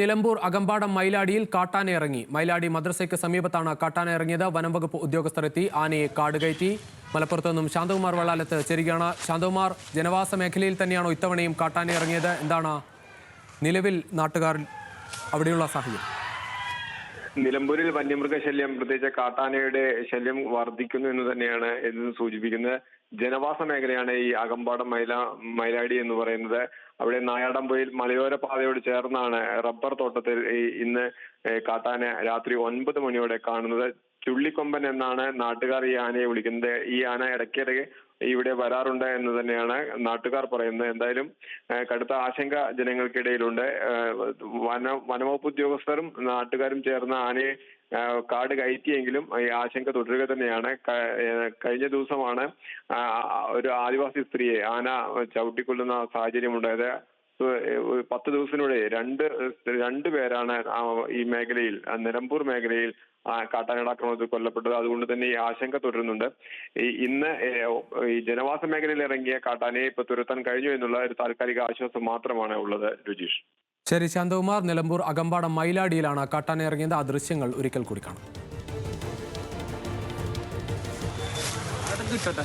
നിലമ്പൂർ അകമ്പാടം മൈലാടിയിൽ കാട്ടാന ഇറങ്ങി. മൈലാടി മദ്രസയ്ക്ക് സമീപത്താണ് കാട്ടാന ഇറങ്ങിയത്. വനം വകുപ്പ് ഉദ്യോഗസ്ഥർ എത്തി ആനയെ കാടുകയറ്റി മലപ്പുറത്തു നിന്നും ശാന്തകുമാർ വള്ളാലത്ത് ചേരുകയാണ്. ശാന്തകുമാർ ജനവാസ മേഖലയിൽ തന്നെയാണോ ഇത്തവണയും കാട്ടാന ഇറങ്ങിയത്? എന്താണ് നിലവിൽ നാട്ടുകാർ അവിടെയുള്ള സാഹചര്യം? നിലമ്പൂരിൽ വന്യമൃഗ ശല്യം പ്രത്യേകിച്ച് കാട്ടാനയുടെ ശല്യം വർദ്ധിക്കുന്നു എന്ന് തന്നെയാണ് ഇത് സൂചിപ്പിക്കുന്നത്. ജനവാസ മേഖലയാണ് ഈ അകമ്പാടം മൈല മൈലാടി എന്ന് പറയുന്നത്. അവിടെ നായാടംപൊയിൽ മലയോര പാതയോട് ചേർന്നാണ് റബ്ബർ തോട്ടത്തിൽ ഇന്ന് കാട്ടാന രാത്രി ഒൻപത് മണിയോടെ കാണുന്നത്. ചുള്ളിക്കൊമ്പൻ എന്നാണ് നാട്ടുകാർ ഈ ആനയെ വിളിക്കുന്നത്. ഈ ആന ഇടയ്ക്കിടെ ഇവിടെ വരാറുണ്ട് എന്ന് തന്നെയാണ് നാട്ടുകാർ പറയുന്നത്. എന്തായാലും കടുത്ത ആശങ്ക ജനങ്ങൾക്കിടയിലുണ്ട്. വന വനവകുപ്പ് ഉദ്യോഗസ്ഥരും നാട്ടുകാരും ചേർന്ന് ആനയെ കാട് കയറ്റിയെങ്കിലും ഈ ആശങ്ക തുടരുക തന്നെയാണ്. കഴിഞ്ഞ ദിവസമാണ് ഒരു ആദിവാസി സ്ത്രീയെ ആന ചവിട്ടിക്കൊല്ലുന്ന സാഹചര്യം ഉണ്ടായത് പത്ത് ദിവസത്തിനുള്ളിൽ രണ്ട് രണ്ട് പേരാണ് ഈ മേഖലയിൽ നിലമ്പൂർ മേഖലയിൽ കാട്ടാനടാക്രമണത്തിൽ കാട്ടാനയുടെ ആക്രമണത്തിൽ കൊല്ലപ്പെട്ടത്. അതുകൊണ്ട് തന്നെ ഈ ആശങ്ക തുടരുന്നുണ്ട്. ഈ ഇന്ന് ഈ ജനവാസ മേഖലയിൽ ഇറങ്ങിയ കാട്ടാനയെ ഇപ്പൊ തുരത്താൻ കഴിഞ്ഞു എന്നുള്ള ഒരു താൽക്കാലിക ആശ്വാസം മാത്രമാണ് ഉള്ളത് രുചീഷ് ശരി ശാന്തകുമാർ നിലമ്പൂർ അകമ്പാടം മൈലാടിയിലാണ് കാട്ടാന ഇറങ്ങിയത്. ആ ദൃശ്യങ്ങൾ ഒരിക്കൽ കൂടി കാണാം. കിട്ടട്ടെ